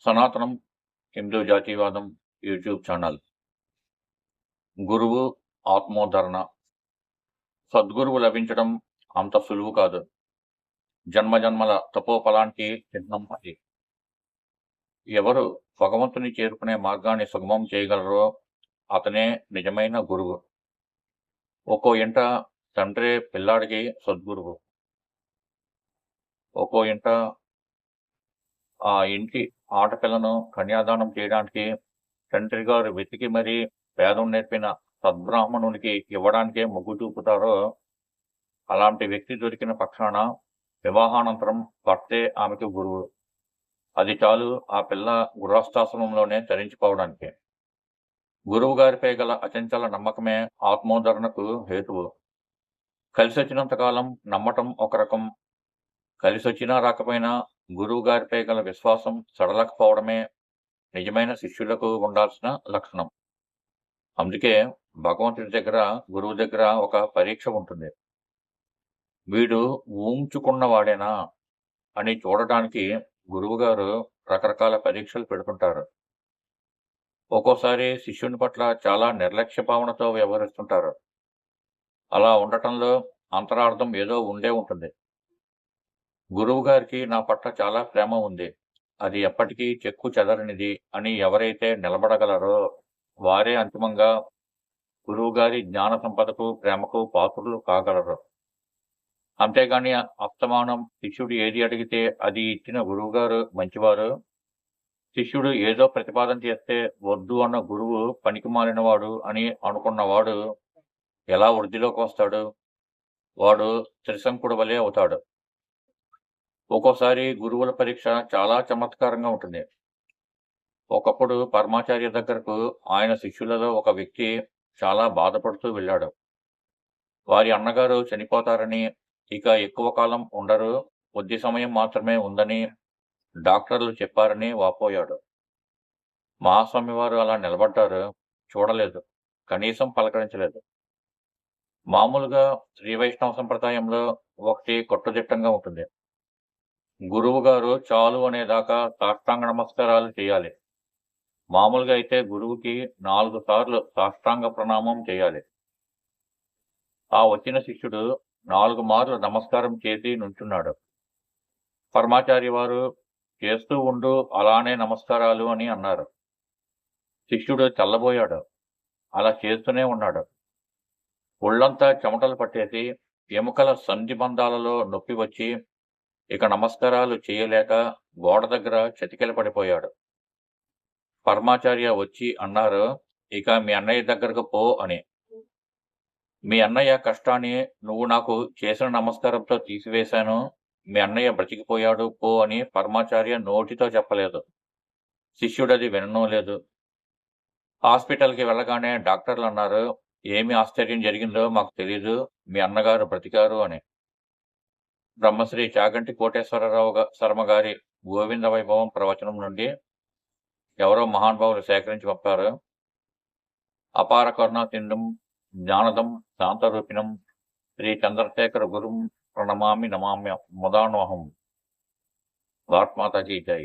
సనాతనం హిందూ జాతీయవాదం YouTube channel. గురువు ఆత్మోద్ధరణ. సద్గురువు లభించడం అంత సులువు కాదు. జన్మ జన్మల తపోఫలానికి చిహ్నం అది. ఎవరు భగవంతుని చేరుకునే మార్గాన్ని సుగమం చేయగలరో అతనే నిజమైన గురువు. ఒక్కో ఇంట తండ్రే పిల్లాడికి సద్గురువు. ఒక్కో ఇంట ఆ ఇంటి ఆటపిల్లను కన్యాదానం చేయడానికి తండ్రి గారు వెతికి మరీ వేదం నేర్పిన సద్బ్రాహ్మణునికి ఇవ్వడానికే మొగ్గు చూపుతారో అలాంటి వ్యక్తి దొరికిన పక్షాన వివాహానంతరం భర్తే ఆమెకు గురువు. అది చాలు ఆ పిల్ల గృహస్థాశ్రమంలోనే తరించిపోవడానికి. గురువు గారిపై గల అచంచల నమ్మకమే ఆత్మోదరణకు హేతువు. కలిసి వచ్చినంత కాలం నమ్మటం ఒక రకం. కలిసి వచ్చినా రాకపోయినా గురువు గారిపై గల విశ్వాసం సడలకపోవడమే నిజమైన శిష్యులకు ఉండాల్సిన లక్షణం. అందుకే భగవంతుడి దగ్గర గురువు దగ్గర ఒక పరీక్ష ఉంటుంది. వీడు ఊంచుకున్నవాడేనా అని చూడటానికి గురువుగారు రకరకాల పరీక్షలు పెడుతుంటారు. ఒక్కోసారి శిష్యుని పట్ల చాలా నిర్లక్ష్య భావనతో వ్యవహరిస్తుంటారు. అలా ఉండటంలో అంతరార్థం ఏదో ఉండే ఉంటుంది. గురువు గారికి నా పట్ల చాలా ప్రేమ ఉంది. అది ఎప్పటికీ చెక్కు చెదరనిది అని ఎవరైతే నిలబడగలరో వారే అంతిమంగా గురువుగారి జ్ఞాన సంపదకు ప్రేమకు పాత్రులు కాగలరు. అంతేగాని అస్తమానం శిష్యుడు ఏది అడిగితే అది ఇచ్చిన గురువుగారు మంచివారు. శిష్యుడు ఏదో ప్రతిపాదన చేస్తే వద్దు అన్న గురువు పనికి మాలినవాడు అని అనుకున్నవాడు ఎలా వృద్ధిలోకి వస్తాడు? వాడు త్రిశంకుడు వలె అవుతాడు. ఒక్కోసారి గురువుల పరీక్ష చాలా చమత్కారంగా ఉంటుంది. ఒకప్పుడు పరమాచార్య దగ్గరకు ఆయన శిష్యులలో ఒక వ్యక్తి చాలా బాధపడుతూ వెళ్ళాడు. వారి అన్నగారు చనిపోతారని ఇక ఎక్కువ కాలం ఉండరు కొద్ది సమయం మాత్రమే ఉందని డాక్టర్లు చెప్పారని వాపోయాడు. మహాస్వామి వారు అలా నిలబడ్డారు చూడలేదు కనీసం పలకరించలేదు. మామూలుగా శ్రీ వైష్ణవ సంప్రదాయంలో ఒకటి కొట్టుదిట్టంగా ఉంటుంది. గురువు గారు చాలు అనేదాకా సాష్టాంగ నమస్కారాలు చేయాలి. మామూలుగా అయితే గురువుకి నాలుగు సార్లు సాష్టాంగ ప్రణామం చేయాలి. ఆ వచ్చిన శిష్యుడు నాలుగు మార్లు నమస్కారం చేసి నుంచున్నాడు. పరమాచార్య వారు చేస్తూ ఉండు అలానే నమస్కారాలు అని అన్నారు. శిష్యుడు చల్లబోయాడు. అలా చేస్తూనే ఉన్నాడు. ఒళ్ళంతా చెమటలు పట్టేసి ఎముకల సంధి బంధాలలో నొప్పి వచ్చి ఇక నమస్కారాలు చేయలేక గోడ దగ్గర చతికిల పడిపోయాడు. పరమాచార్య వచ్చి అన్నారు ఇక మీ అన్నయ్య దగ్గరకు పో అని. మీ అన్నయ్య కష్టాన్ని నువ్వు నాకు చేసిన నమస్కారంతో తీసివేశాను. మీ అన్నయ్య బ్రతికిపోయాడు పో అని పరమాచార్య నోటితో చెప్పలేదు. శిష్యుడది వినడం లేదు. హాస్పిటల్కి వెళ్ళగానే డాక్టర్లు అన్నారు ఏమి ఆశ్చర్యం జరిగిందో మాకు తెలీదు. మీ అన్నగారు బ్రతికారు అని. బ్రహ్మశ్రీ చాగంటి కోటేశ్వరరావు శర్మ గారి గోవింద వైభవం ప్రవచనం నుండి ఎవరో మహానుభావులు సేకరించి పంపారు. అపార కరుణ తిండం జ్ఞానదం శాంతరూపిణం శ్రీ చంద్రశేఖర గురుం ప్రణమామి నమామ్య ముదానోహం భారత్ మాతాకి జై.